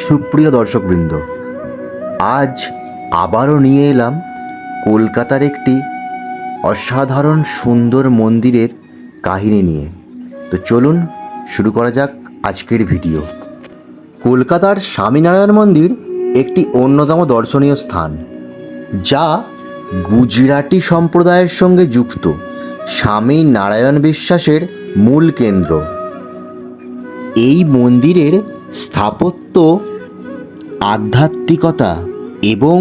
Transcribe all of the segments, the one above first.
সুপ্রিয় দর্শকবৃন্দ, আজ আবারও নিয়ে এলাম কলকাতার একটি অসাধারণ সুন্দর মন্দিরের কাহিনী নিয়ে। তো চলুন শুরু করা যাক আজকের ভিডিও। কলকাতার স্বামীনারায়ণ মন্দির একটি অন্যতম দর্শনীয় স্থান, যা গুজরাটি সম্প্রদায়ের সঙ্গে যুক্ত স্বামী নারায়ণ বিশ্বাসের মূল কেন্দ্র। এই মন্দিরের স্থাপত্য, আধ্যাত্মিকতা এবং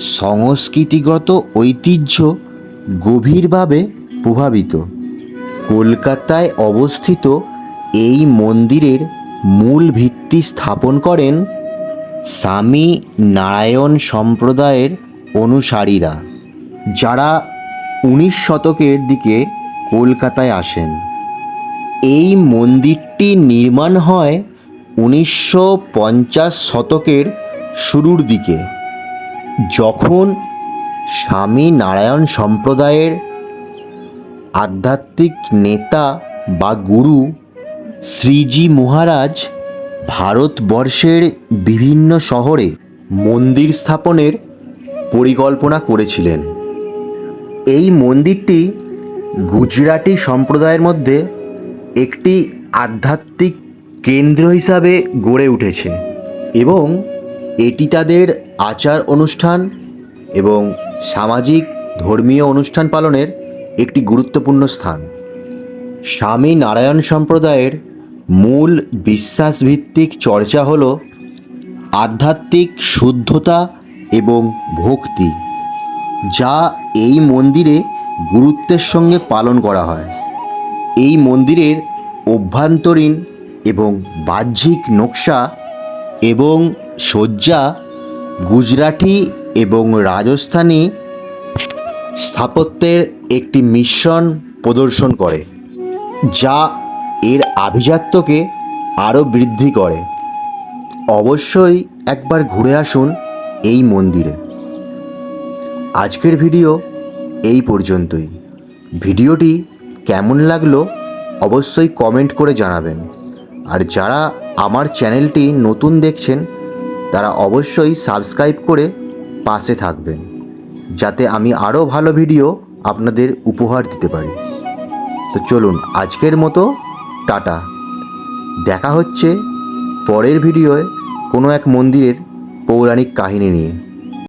সংস্কৃতিগত ঐতিহ্য গভীরভাবে প্রভাবিত। কলকাতায় অবস্থিত এই মন্দিরের মূল ভিত্তি স্থাপন করেন স্বামী নারায়ণ সম্প্রদায়ের অনুসারীরা, যারা উনিশ শতকের দিকে কলকাতায় আসেন। এই মন্দিরটি নির্মাণ হয় উনিশশো পঞ্চাশ শতকের শুরুর দিকে, যখন স্বামী নারায়ণ সম্প্রদায়ের আধ্যাত্মিক নেতা বা গুরু শ্রীজি মহারাজ ভারতবর্ষের বিভিন্ন শহরে মন্দির স্থাপনের পরিকল্পনা করেছিলেন। এই মন্দিরটি গুজরাটি সম্প্রদায়ের মধ্যে একটি আধ্যাত্মিক কেন্দ্র হিসাবে গড়ে উঠেছে এবং এটি তাদের আচার অনুষ্ঠান এবং সামাজিক ধর্মীয় অনুষ্ঠান পালনের একটি গুরুত্বপূর্ণ স্থান। স্বামী নারায়ণ সম্প্রদায়ের মূল বিশ্বাসভিত্তিক চর্চা হল আধ্যাত্মিক শুদ্ধতা এবং ভক্তি, যা এই মন্দিরে গুরুত্বের সঙ্গে পালন করা হয়। এই মন্দিরের অভ্যন্তরীণ এবং বাহ্যিক নকশা এবং সজ্জা গুজরাটি এবং রাজস্থানী স্থাপত্যের একটি মিশ্রণ প্রদর্শন করে, যা এর আভিজাত্যকে আরও বৃদ্ধি করে। অবশ্যই একবার ঘুরে আসুন এই মন্দিরে। আজকের ভিডিও এই পর্যন্তই। ভিডিওটি কেমন লাগল অবশ্যই কমেন্ট করে জানাবেন। আর যারা আমার চ্যানেলটি নতুন দেখছেন, তারা অবশ্যই সাবস্ক্রাইব করে পাশে থাকবেন, যাতে আমি আরও ভালো ভিডিও আপনাদের উপহার দিতে পারি। তো চলুন, আজকের মতো টাটা। দেখা হচ্ছে পরের ভিডিওয় কোনো এক মন্দিরের পৌরাণিক কাহিনী নিয়ে।